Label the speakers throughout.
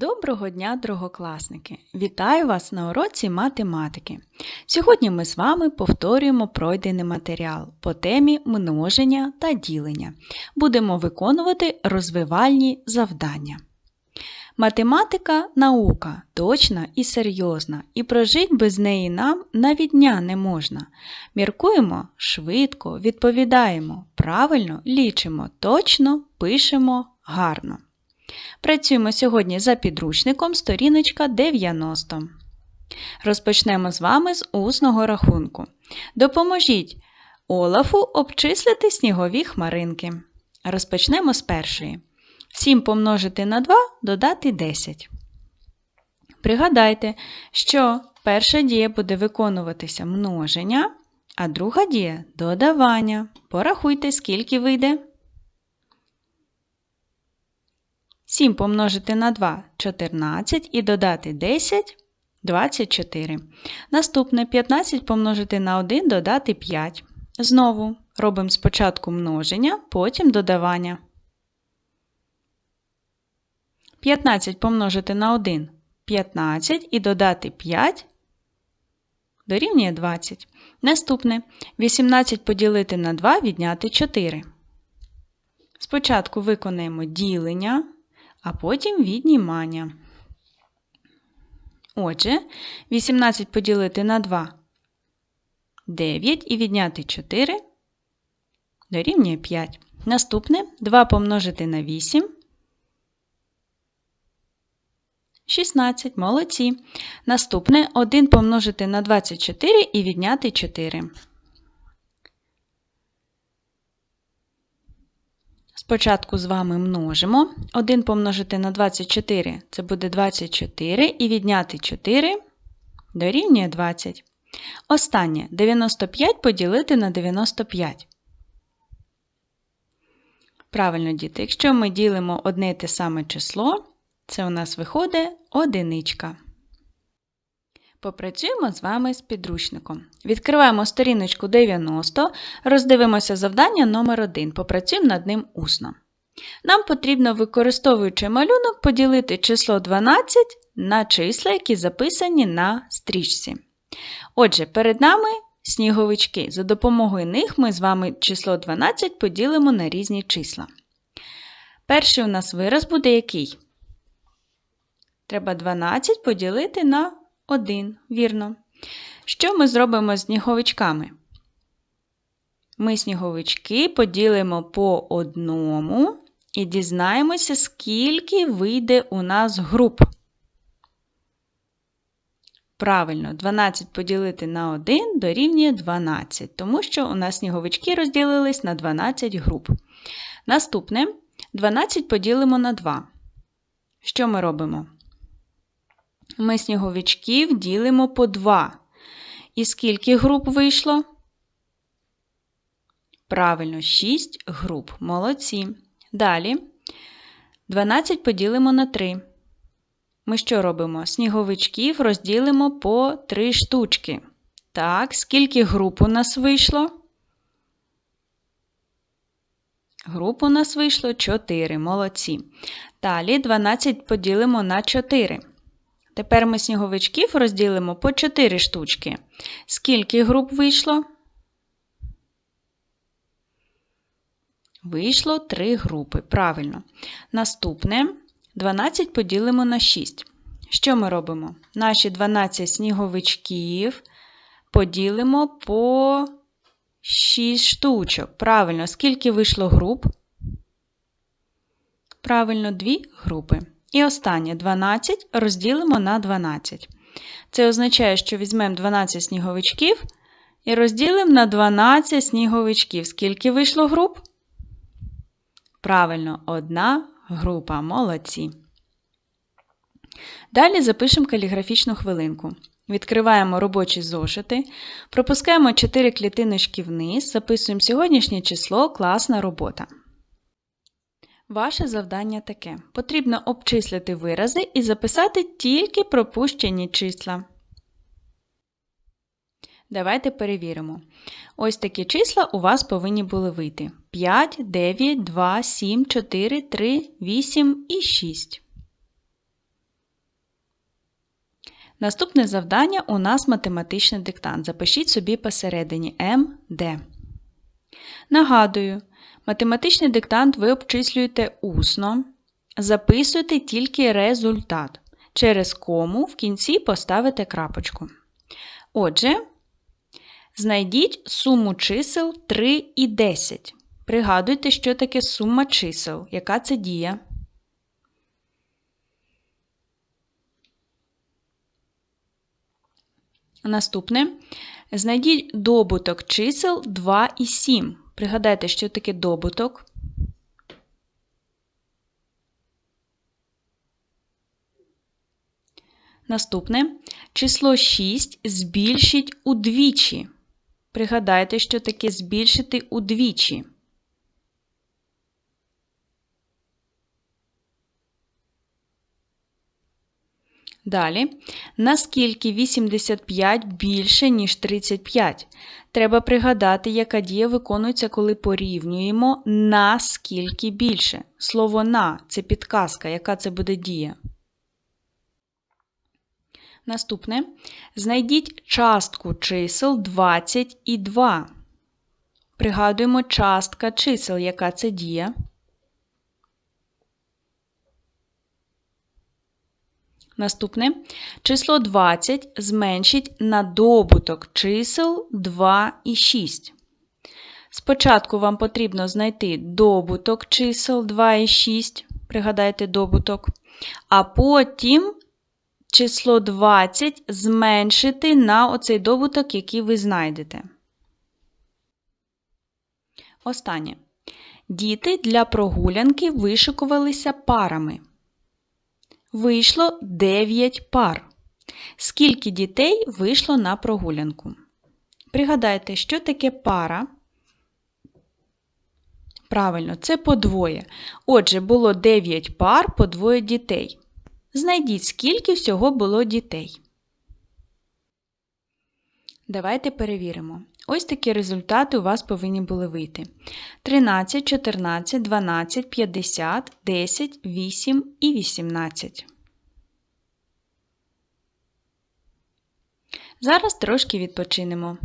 Speaker 1: Доброго дня, другокласники! Вітаю вас на уроці математики. Сьогодні ми з вами повторюємо пройдений матеріал по темі множення та ділення. Будемо виконувати розвивальні завдання. Математика наука точна і серйозна, і прожить без неї нам навіть дня не можна. Міркуємо швидко, відповідаємо, правильно лічимо, точно пишемо гарно. Працюємо сьогодні за підручником сторіночка 90. Розпочнемо з вами з усного рахунку. Допоможіть Олафу обчислити снігові хмаринки. Розпочнемо з першої. 7 помножити на 2 додати 10. Пригадайте, що перша дія буде виконуватися множення, а друга дія додавання. Порахуйте, скільки вийде. 7 помножити на 2 14 і додати 10 24. Наступне 15 помножити на 1 додати 5. Знову робимо спочатку множення, потім додавання. 15 помножити на 1 15 і додати 5 дорівнює 20. Наступне 18 поділити на 2 відняти 4. Спочатку виконаємо ділення а потім віднімання. Отже, 18 поділити на 2 9 і відняти 4 дорівнює 5. Наступне 2 помножити на 8. 16. Молодці. Наступне 1 помножити на 24 і відняти 4. Спочатку з вами множимо. 1 помножити на 24 це буде 24, і відняти 4 дорівнює 20. Останнє 95 поділити на 95. Правильно, діти, якщо ми ділимо одне те саме число, це у нас виходить одиничка. Попрацюємо з вами з підручником. Відкриваємо сторіночку 90, роздивимося завдання номер 1 Попрацюємо над ним усно. Нам потрібно, використовуючи малюнок, поділити число 12 на числа, які записані на стрічці. Отже, перед нами сніговички. За допомогою них ми з вами число 12 поділимо на різні числа. Перший у нас вираз буде який? Треба 12 поділити на один, вірно. Що ми зробимо з сніговичками? Ми сніговички поділимо по одному і дізнаємося, скільки вийде у нас груп. Правильно, 12 поділити на 1 дорівнює 12, тому що у нас сніговички розділились на 12 груп. Наступне 12 поділимо на 2. Що ми робимо? Ми сніговичків ділимо по 2. І скільки груп вийшло? Правильно, 6 груп. Молодці. Далі 12 поділимо на 3. Ми що робимо? Сніговичків розділимо по 3 штучки. Так, скільки груп у нас вийшло? Груп у нас вийшло 4. Молодці. Далі 12 поділимо на 4. Тепер ми сніговичків розділимо по 4 штучки. Скільки груп вийшло? Вийшло 3 групи. Правильно. Наступне 12 поділимо на 6. Що ми робимо? Наші 12 сніговичків поділимо по 6 штучок. Правильно, скільки вийшло груп? Правильно, 2 групи. І останнє 12 розділимо на 12. Це означає, що візьмемо 12 сніговичків і розділимо на 12 сніговичків. Скільки вийшло груп? Правильно, одна група. Молодці. Далі запишемо каліграфічну хвилинку. Відкриваємо робочі зошити, пропускаємо 4 клітиночки вниз, записуємо сьогоднішнє число класна робота. Ваше завдання таке: потрібно обчислити вирази і записати тільки пропущені числа. Давайте перевіримо. Ось такі числа у вас повинні були вийти: 5, 9, 2, 7, 4, 3, 8 і 6. Наступне завдання у нас математичний диктант. Запишіть собі посередині МД. Нагадую, математичний диктант ви обчислюєте усно. Записуйте тільки результат. Через кому в кінці поставите крапочку. Отже, знайдіть суму чисел 3 і 10. Пригадуйте, що таке сума чисел, яка це дія. Наступне. Знайдіть добуток чисел 2 і 7. Пригадайте, що таке добуток. Наступне число 6 збільшить удвічі. Пригадайте, що таке збільшити удвічі. Далі, наскільки 85 більше, ніж 35? Треба пригадати, яка дія виконується, коли порівнюємо наскільки більше. Слово на це підказка, яка це буде дія. Наступне. Знайдіть частку чисел 20 і 2. Пригадуємо частка чисел, яка це дія. Наступне число 20 зменшить на добуток чисел 2 і 6. Спочатку вам потрібно знайти добуток чисел 2 і 6, пригадайте добуток, а потім число 20 зменшити на оцей добуток, який ви знайдете. Останнє. Діти для прогулянки вишикувалися парами. Вийшло 9 пар. Скільки дітей вийшло на прогулянку? Пригадайте, що таке пара? Правильно, це по двоє. Отже, було 9 пар по двоє дітей. Знайдіть, скільки всього було дітей. Давайте перевіримо. Ось такі результати у вас повинні були вийти: 13, 14, 12, 50, 10, 8 і 18. Зараз трошки відпочинемо.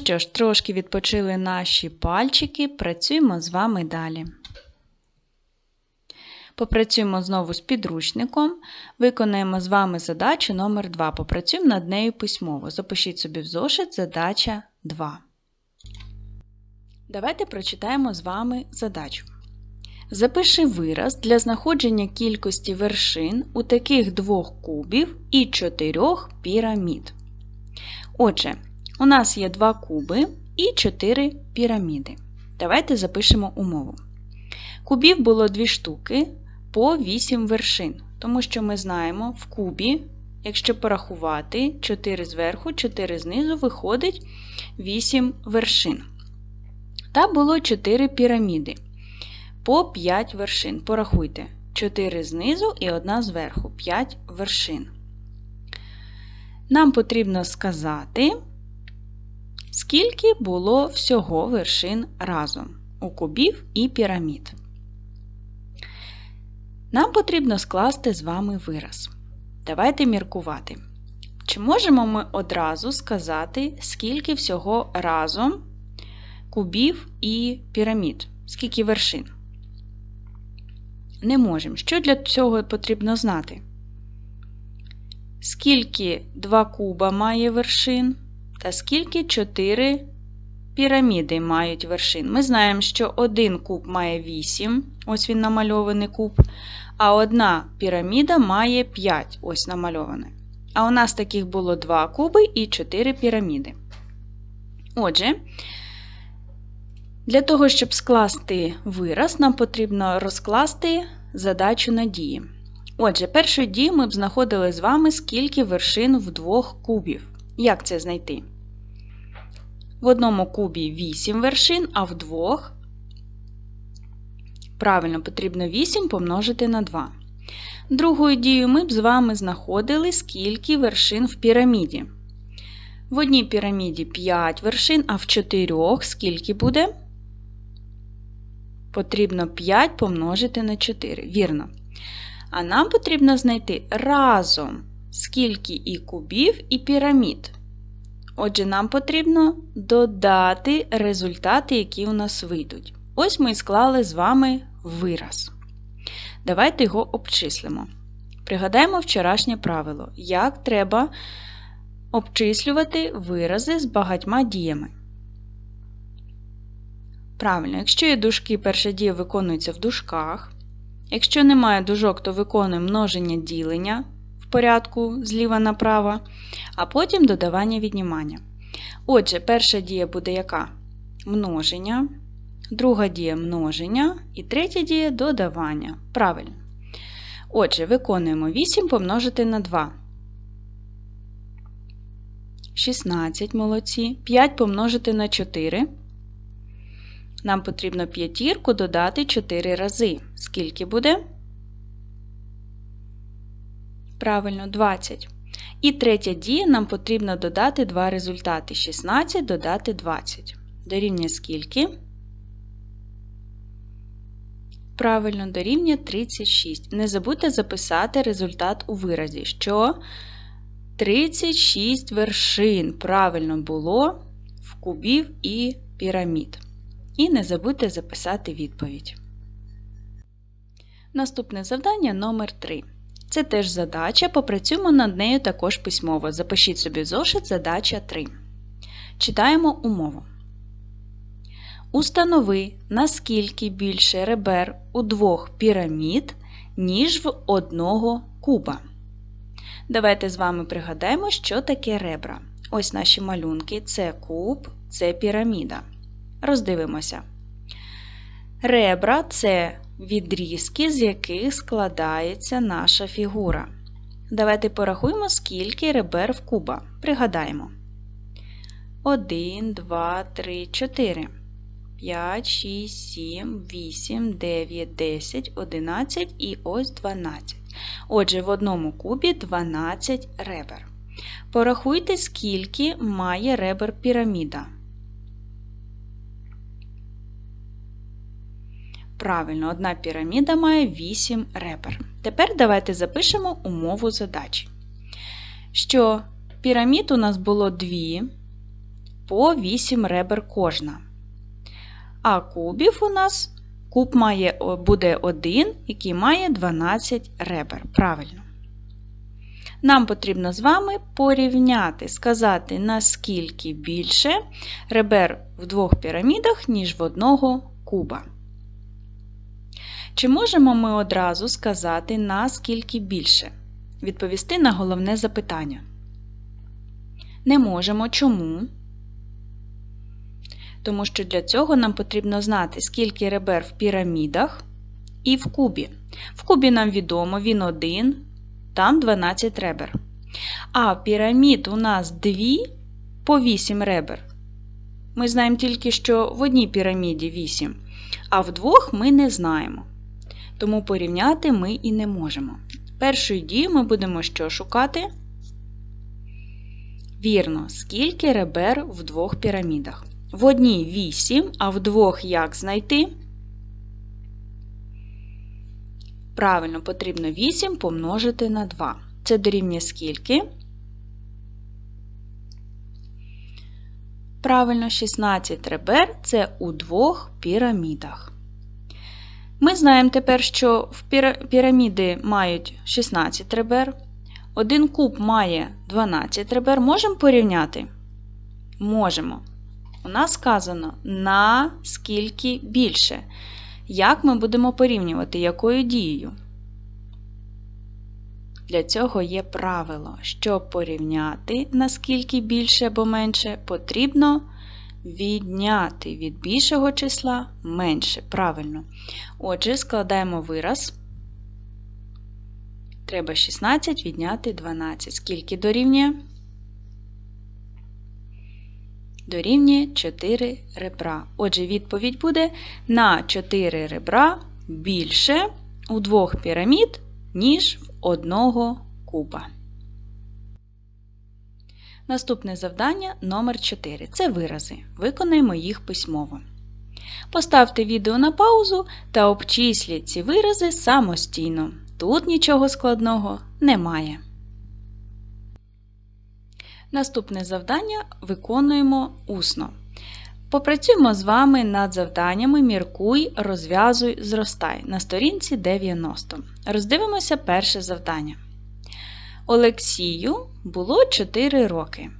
Speaker 1: Що ж, трошки відпочили наші пальчики, працюємо з вами далі. Попрацюємо знову з підручником. Виконаємо з вами задачу номер 2 Попрацюємо над нею письмово. Запишіть собі в зошит задача 2. Давайте прочитаємо з вами задачу. Запиши вираз для знаходження кількості вершин у таких двох кубів і чотирьох пірамід. Отже, у нас є два куби і чотири піраміди. Давайте запишемо умову. Кубів було дві штуки по 8 вершин, тому що ми знаємо, в кубі, якщо порахувати 4 зверху, 4 знизу, виходить 8 вершин. Та було 4 піраміди по 5 вершин. Порахуйте, 4 знизу і 1 зверху 5 вершин. Нам потрібно сказати. Скільки було всього вершин разом у кубів і пірамід? Нам потрібно скласти з вами вираз. Давайте міркувати. Чи можемо ми одразу сказати, скільки всього разом кубів і пірамід? Скільки вершин? Не можемо. Що для цього потрібно знати? Скільки два куба має вершин, та скільки 4 піраміди мають вершин. Ми знаємо, що один куб має 8, ось він намальований куб, а одна піраміда має 5, ось намальоване. А у нас таких було 2 куби і 4 піраміди. Отже, для того, щоб скласти вираз, нам потрібно розкласти задачу на дії. Отже, першою дією ми б знаходили з вами, скільки вершин в двох кубів. Як це знайти? В одному кубі 8 вершин, а в двох правильно потрібно 8 помножити на 2. Другою дією ми б з вами знаходили, скільки вершин в піраміді. В одній піраміді 5 вершин, а в 4 скільки буде? Потрібно 5 помножити на 4. Вірно. А нам потрібно знайти разом скільки і кубів, і пірамід. Отже, нам потрібно додати результати, які у нас вийдуть. Ось ми і склали з вами вираз. Давайте його обчислимо. Пригадаємо вчорашнє правило, як треба обчислювати вирази з багатьма діями. Правильно, якщо є дужки, перша дія виконується в дужках. Якщо немає дужок, то виконуємо множення ділення порядку зліва направо, а потім додавання віднімання. Отже, перша дія буде яка? Множення, друга дія множення і третя дія додавання. Правильно. Отже, виконуємо 8 помножити на 2. 16 молодці. 5 помножити на 4. Нам потрібно п'ятірку додати 4 рази. Скільки буде? Правильно, 20. І третя дія нам потрібно додати два результати. 16 додати 20. Дорівнює скільки? Правильно, дорівнює 36. Не забудьте записати результат у виразі, що 36 вершин правильно було в кубів і пірамід. І не забудьте записати відповідь. Наступне завдання номер 3 Це теж задача, попрацюємо над нею також письмово. Запишіть собі зошит задача 3. Читаємо умову. Установи, наскільки більше ребер у двох пірамід, ніж в одного куба. Давайте з вами пригадаємо, що таке ребра. Ось наші малюнки це куб, це піраміда. Роздивимося. Ребра це відрізки, з яких складається наша фігура. Давайте порахуємо, скільки ребер в куба. Пригадаємо. 1, 2, 3, 4. 5, 6, 7, 8, 9, 10, 11 і ось 12. Отже, в одному кубі 12 ребер. Порахуйте, скільки має ребер піраміда. Правильно, одна піраміда має 8 ребер. Тепер давайте запишемо умову задачі. Що пірамід у нас було 2 по 8 ребер кожна. А кубів у нас куб має, буде 1, який має 12 ребер. Правильно. Нам потрібно з вами порівняти, сказати, наскільки більше ребер в двох пірамідах, ніж в одного куба. Чи можемо ми одразу сказати, наскільки більше? Відповісти на головне запитання. Не можемо. Чому? Тому що для цього нам потрібно знати, скільки ребер в пірамідах і в кубі. В кубі нам відомо, він один, там 12 ребер. А пірамід у нас 2 по 8 ребер. Ми знаємо тільки, що в одній піраміді 8, а в двох ми не знаємо тому порівняти ми і не можемо. Першою дією ми будемо що шукати? Вірно, скільки ребер в двох пірамідах. В одній 8, а в двох як знайти? Правильно, потрібно 8 помножити на 2. Це дорівнює скільки? Правильно, 16 ребер це у двох пірамідах. Ми знаємо тепер, що в піраміди мають 16 ребер. Один куб має 12 ребер. Можемо порівняти? Можемо. У нас сказано на скільки більше. Як ми будемо порівнювати, якою дією? Для цього є правило. Щоб порівняти, наскільки більше або менше, потрібно відняти від більшого числа менше. Правильно. Отже, складаємо вираз. Треба 16 відняти 12. Скільки дорівнює? Дорівнює 4 ребра. Отже, відповідь буде на 4 ребра більше у двох пірамід, ніж в одного куба. Наступне завдання номер 4 це вирази. Виконаємо їх письмово. Поставте відео на паузу та обчисліть ці вирази самостійно. Тут нічого складного немає. Наступне завдання виконуємо усно. Попрацюємо з вами над завданнями Міркуй, розв'язуй, зростай на сторінці 90. Роздивимося перше завдання. Олексію було 4 роки,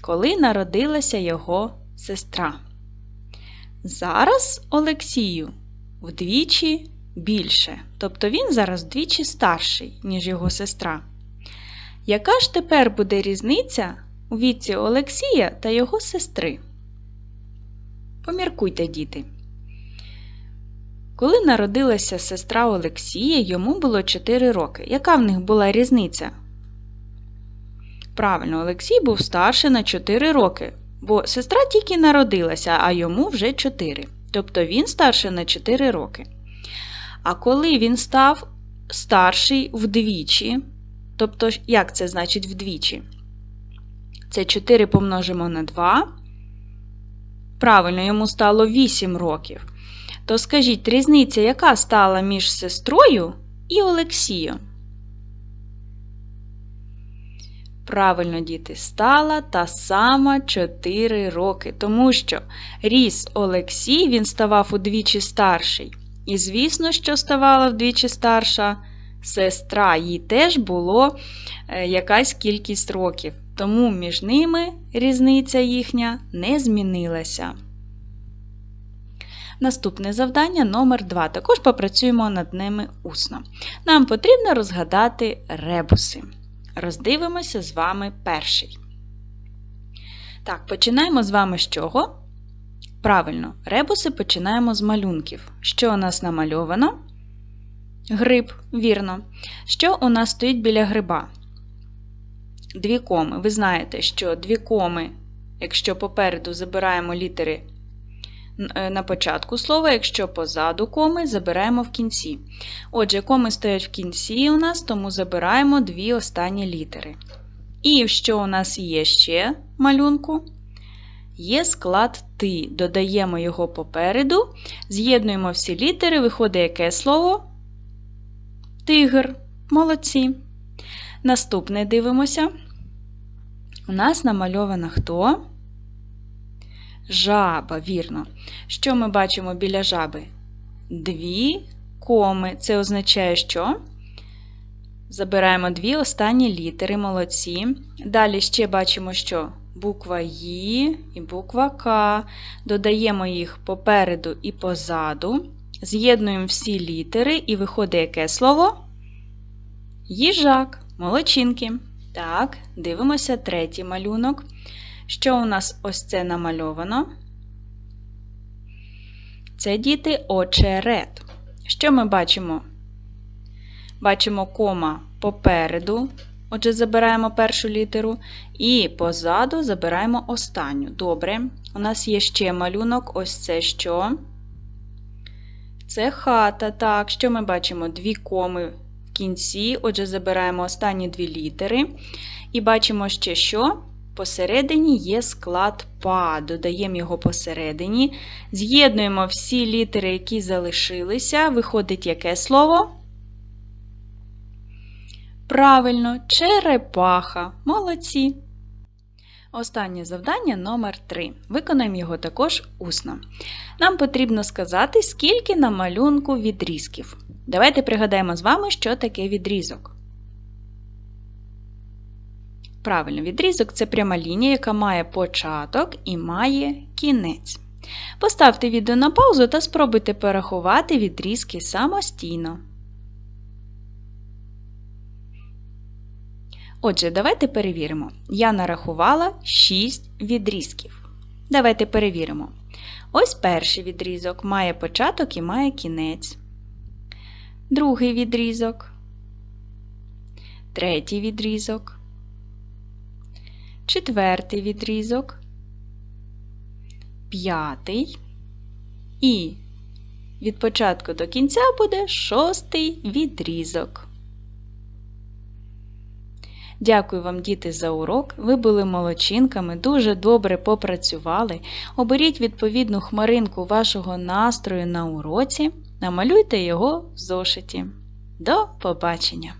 Speaker 1: коли народилася його сестра. Зараз Олексію вдвічі більше, тобто він зараз вдвічі старший, ніж його сестра. Яка ж тепер буде різниця у віці Олексія та його сестри? Поміркуйте, діти. Коли народилася сестра Олексія, йому було 4 роки. Яка в них була різниця? Правильно, Олексій був старший на 4 роки, бо сестра тільки народилася, а йому вже 4. Тобто він старший на 4 роки. А коли він став старший вдвічі, тобто, як це значить вдвічі? Це 4 помножимо на 2. Правильно, йому стало 8 років. То скажіть, різниця, яка стала між сестрою і Олексієм? Правильно, діти, стала та сама 4 роки, тому що ріс Олексій, він ставав удвічі старший. І, звісно, що ставала вдвічі старша сестра, їй теж було е, якась кількість років, тому між ними різниця їхня не змінилася. Наступне завдання номер 2 Також попрацюємо над ними усно. Нам потрібно розгадати ребуси. Роздивимося з вами перший. Так, починаємо з вами з чого? Правильно, ребуси починаємо з малюнків. Що у нас намальовано? Гриб, вірно. Що у нас стоїть біля гриба? Дві коми. Ви знаєте, що дві коми, якщо попереду забираємо літери на початку слова, якщо позаду коми, забираємо в кінці. Отже, коми стоять в кінці у нас, тому забираємо дві останні літери. І що у нас є ще малюнку? Є склад ти. Додаємо його попереду, з'єднуємо всі літери, виходить яке слово? Тигр. Молодці. Наступне дивимося. У нас намальована хто? Жаба, вірно. Що ми бачимо біля жаби? Дві коми. Це означає, що? Забираємо дві останні літери, молодці. Далі ще бачимо, що буква І і буква К. Додаємо їх попереду і позаду. З'єднуємо всі літери, і виходить яке слово? Їжак, молодчинки. Так, дивимося третій малюнок. Що у нас ось це намальовано? Це діти очерет. Що ми бачимо? Бачимо кома попереду, отже, забираємо першу літеру, і позаду забираємо останню. Добре, у нас є ще малюнок, ось це що? Це хата. Так, що ми бачимо? Дві коми в кінці, отже, забираємо останні дві літери. І бачимо ще що? Посередині є склад ПА, додаємо його посередині. З'єднуємо всі літери, які залишилися. Виходить яке слово? Правильно, черепаха. Молодці. Останнє завдання номер 3. Виконаємо його також усно. Нам потрібно сказати, скільки на малюнку відрізків. Давайте пригадаємо з вами, що таке відрізок. Правильно, відрізок це пряма лінія, яка має початок і має кінець. Поставте відео на паузу та спробуйте порахувати відрізки самостійно. Отже, давайте перевіримо. Я нарахувала 6 відрізків. Давайте перевіримо. Ось перший відрізок має початок і має кінець. Другий відрізок. Третій відрізок. Четвертий відрізок. П'ятий. І від початку до кінця буде шостий відрізок. Дякую вам, діти, за урок. Ви були молодчинками, дуже добре попрацювали. Оберіть відповідну хмаринку вашого настрою на уроці, намалюйте його в зошиті. До побачення!